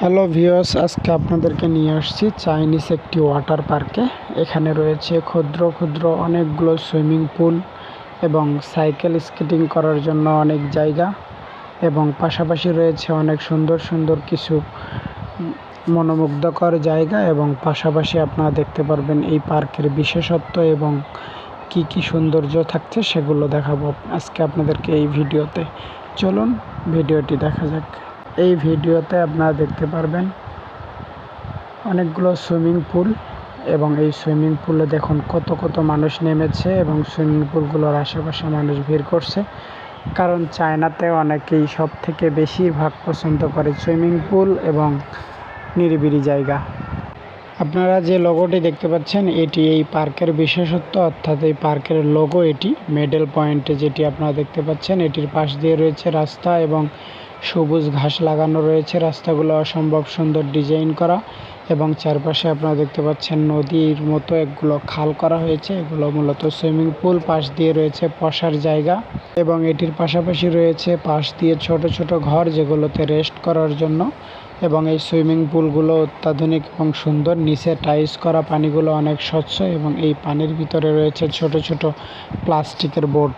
Hello ভিওস আজকে আপনাদেরকে নিয়ে আসছি চাইনিজ একটি ওয়াটার পার্কে এখানে রয়েছে ক্ষুদ্র ক্ষুদ্র অনেকগুলো সুইমিং পুল এবং সাইকেল স্কেটিং করার জন্য অনেক জায়গা এবং পাশাপাশি রয়েছে অনেক সুন্দর সুন্দর কিছু মনোমুগ্ধকর জায়গা এবং পাশাপাশি আপনারা দেখতে পারবেন এই পার্কের বিশেষত্ব এবং কি কি সৌন্দর্য থাকছে সেগুলো দেখাবো। আজকে আপনাদেরকে এই ভিডিওতে। চলুন, ভিডিওটি দেখা যাক। এই ভিডিওতে আপনারা দেখতে পারবেন অনেকগুলো সুইমিং পুল এবং এই সুইমিং পুলে দেখুন কত কত মানুষ নেমেছে এবং সুইমিং পুলগুলোর আশেপাশে মানুষ ভিড় করছে। কারণ চায়নাতে অনেকেই সব থেকে বেশিরভাগ পছন্দ করে সুইমিং পুল এবং নিরিবিলি জায়গা। আপনারা যে লোগোটি দেখতে পাচ্ছেন, এটি এই পার্কের বিশেষত্ব, অর্থাৎ এই পার্কের লোগো এটি। মেডেল পয়েন্টে যেটি আপনারা দেখতে পাচ্ছেন, এটির পাশ দিয়ে রয়েছে রাস্তা এবং সবুজ ঘাস লাগানো রয়েছে। রাস্তাগুলো অসম্ভব সুন্দর ডিজাইন করা এবং চারপাশে আপনারা দেখতে পাচ্ছেন নদীর মতো একগুলো খাল করা হয়েছে। এগুলো মূলত সুইমিং পুল, পাশ দিয়ে রয়েছে বসার জায়গা এবং এটির পাশাপাশি রয়েছে পাশ দিয়ে ছোট ছোট ঘর যেগুলোতে রেস্ট করার জন্য এবং এই সুইমিং পুলগুলো অত্যাধুনিক এবং সুন্দর। নিচে টাইলস করা, পানিগুলো অনেক স্বচ্ছ এবং এই পানির ভিতরে রয়েছে ছোট ছোট প্লাস্টিকের বোট